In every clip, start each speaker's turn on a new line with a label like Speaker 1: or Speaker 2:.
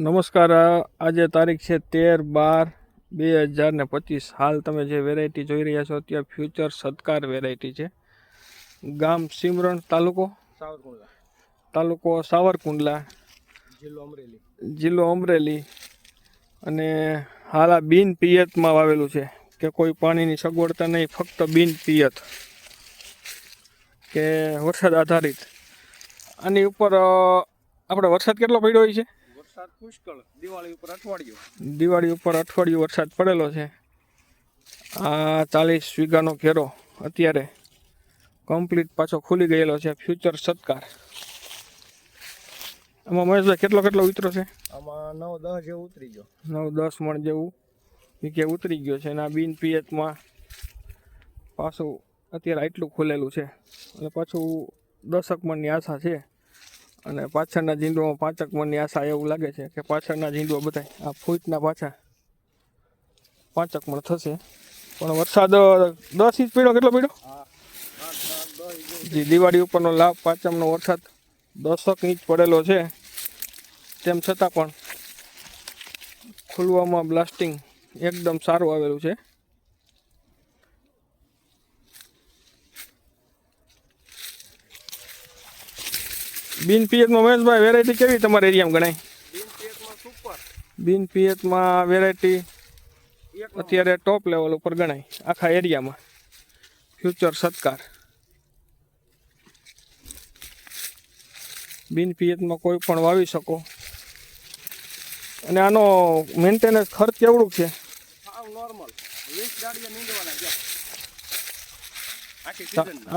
Speaker 1: નમસ્કાર આજે તારીખ છે તેર બાર બે હજાર ને પચીસ. હાલ તમે જે વેરાયટી જોઈ રહ્યા છો ત્યાં ફ્યુચર સત્કાર વેરાયટી છે. ગામ સિમરણ તાલુકો?
Speaker 2: સાવરકુંડલા.
Speaker 1: તાલુકો સાવરકુંડલા.
Speaker 2: જિલ્લો અમરેલી.
Speaker 1: જિલ્લો અમરેલી. અને હાલ આ બિન પિયતમાં વાવેલું છે કે કોઈ પાણીની સગવડતા નહીં ફક્ત બિન પિયત કે વરસાદ આધારિત. આની ઉપર આપણે વરસાદ કેટલો પડ્યો હોય છે?
Speaker 2: વરસાદ પુષ્કળ. દિવાળી ઉપર અઠવાડિયું.
Speaker 1: દિવાળી ઉપર અઠવાડિયું વરસાદ પડેલો છે. આ ચાલીસ વીઘાનો ઘેરો અત્યારે કમ્પ્લીટ પાછો ખુલી ગયેલો છે. ફ્યુચર સત્કાર. આમાં મહેશભાઈ કેટલો કેટલો ઉતરો છે?
Speaker 2: આમાં નવ દસ જેવું ઉતરી ગયો.
Speaker 1: નવ દસ મણ જેવું વીઘે ઉતરી ગયો છે. અને આ બિન પીએચમાં પાછું અત્યારે આટલું ખુલેલું છે. અને પાછું દસક મણની આશા છે. અને પાછળના ઝીંડવામાં પાંચક મનની આશા એવું લાગે છે કે પાછળના ઝીંડવા બધા આ ફૂટના પાછા પાંચક મણ થશે. પણ વરસાદ, દસ ઇંચ પીડો કેટલો
Speaker 2: પીડો
Speaker 1: જે, દિવાળી ઉપરનો લાભ, પાંચમનો વરસાદ દસક ઇંચ પડેલો છે. તેમ છતાં પણ ખુલવામાં બ્લાસ્ટિંગ એકદમ સારું આવેલું છે. બિન પિયતમાં મહેશભાઈ વેરાયટી કેવી તમારા એરિયામાં ગણાય?
Speaker 2: બિન
Speaker 1: પિયતમાં વેરાયટી અત્યારે ટોપ લેવલ ઉપર ગણાય આખા એરિયામાં ફ્યુચર સત્કાર. બિન પિયતમાં કોઈ પણ વાવી શકો. અને આનો મેન્ટેનન્સ ખર્ચ કેવડું છે?
Speaker 2: નોર્મલ વીસ ગાડીઓ નીંદવાના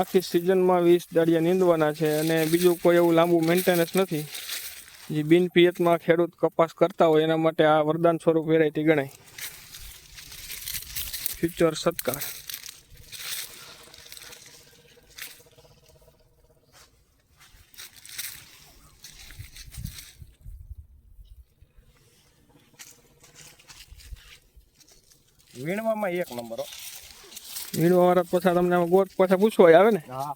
Speaker 2: આખી
Speaker 1: સિઝનમાં વીસ દાડિયા નીંદવાના છે અને બીજું કોઈ એવું લાંબુ મેન્ટેનન્સ નથી. જે બિન પિયતમાં ખેડૂત કપાસ કરતા હોય એના માટે આ વરદાન સ્વરૂપ વેરાયટી ગણાય. ફ્યુચર સત્કાર
Speaker 2: વીણવામાં એક નંબર હો.
Speaker 1: વીણવા વાળા પાછા તમને ગોટ પાછા પૂછવા આવે ને?
Speaker 2: હા.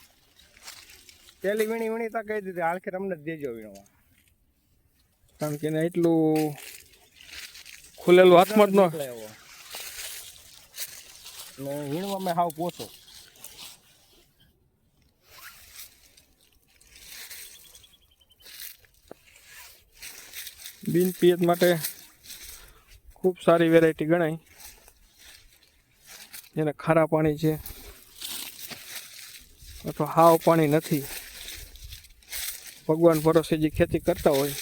Speaker 2: પેલી વીણી વીણી તા કહી દીધી હાલખે તમને જ દેજો વીણવા
Speaker 1: કારણ કે એને એટલું ખુલેલું હાથમાં જ ન
Speaker 2: ને વીણવામાં હાવ પોસો
Speaker 1: બિન પિયત માટે ખૂબ સારી વેરાયટી ગણાય. જેને ખારા પાણી છે અથવા હાવ પાણી નથી. ભગવાન ભરોસે જે ખેતી કરતા હોય.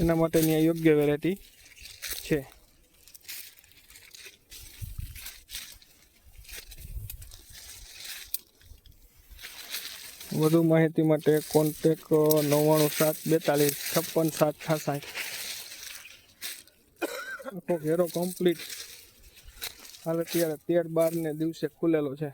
Speaker 1: એના માટેની આ યોગ્ય વેરાયટી છે. વધુ માહિતી માટે કોન્ટેક નવ્વાણું સાત બેતાલીસ છપ્પન સાત છાસઠ. આખો ઘેરો કમ્પ્લીટ હાલ અત્યારે તેર બાર ને દિવસે ખુલેલો છે.